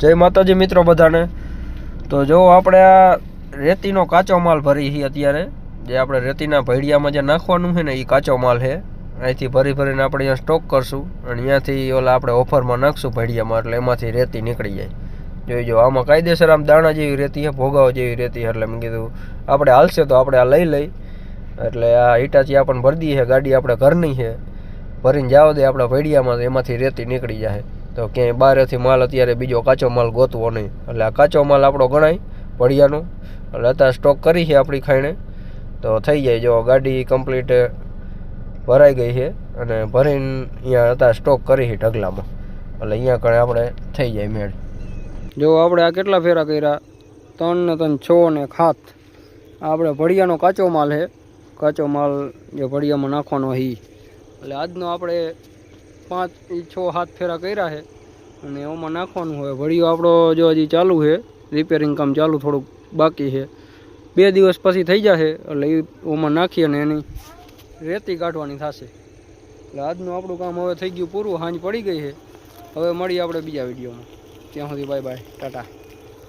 જય માતાજી મિત્રો બધાને. તો જો આપણે આ રેતીનો કાચો માલ ભરી છીએ અત્યારે. જે આપણે રેતીના ભેડિયામાં જે નાખવાનું છે ને એ કાચો માલ છે. અહીંથી ભરી ભરીને આપણે અહીંયા સ્ટોક કરશું અને અહીંયાથી ઓલા આપણે ઓફરમાં નાખશું ભેડિયામાં, એટલે એમાંથી રેતી નીકળી જાય. જોઈ જોઈજો આમાં કાયદેસર આમ દાણા જેવી રેતી છે, ભોગાવો જેવી રેતી એટલે મેં કીધું આપણે હાલશે તો આપણે આ લઈ લઈ. એટલે આ હિટાચી આપણને ભરી દઈએ, ગાડી આપણે ઘરની છે. ભરીને જાવ દે આપણા ભેડિયામાં, એમાંથી રેતી નીકળી જાય. તો ક્યાંય બહારેથી માલ અત્યારે બીજો કાચો માલ ગોતવો નહીં. એટલે આ કાચો માલ આપણો ગણાય પડિયાનો એટલે અત્યારે સ્ટોક કરી છે આપણી ખાઈને. તો થઈ જાય. જો ગાડી કમ્પ્લીટ ભરાઈ ગઈ છે અને ભરીને અહીંયા અત્યારે સ્ટોક કરી છે ઢગલામાં. એટલે અહીંયા કણે આપણે થઈ જાય મેળ. જો આપણે આ કેટલા ફેરા કર્યા? ત્રણ ને ત્રણ, છ ને ખાત. આપણે ભળિયાનો કાચો માલ છે. કાચો માલ જે ભળિયામાં નાખવાનો હી એટલે આજનો આપણે પાંચ છ હાથ ફેરા કર્યા છે. અને એમાં નાખવાનું હોય. વળીઓ આપણો જો હજી ચાલુ છે રિપેરિંગ કામ ચાલુ થોડુંક બાકી છે. બે દિવસ પછી થઈ જશે, એટલે એ ઓમાં નાખી અને એની રેતી કાઢવાની થશે. એટલે આજનું આપણું કામ હવે થઈ ગયું પૂરું સાંજ પડી ગઈ છે. હવે મળીએ આપણે બીજા વિડીયોમાં. ત્યાં સુધી બાય બાય. ટાટા.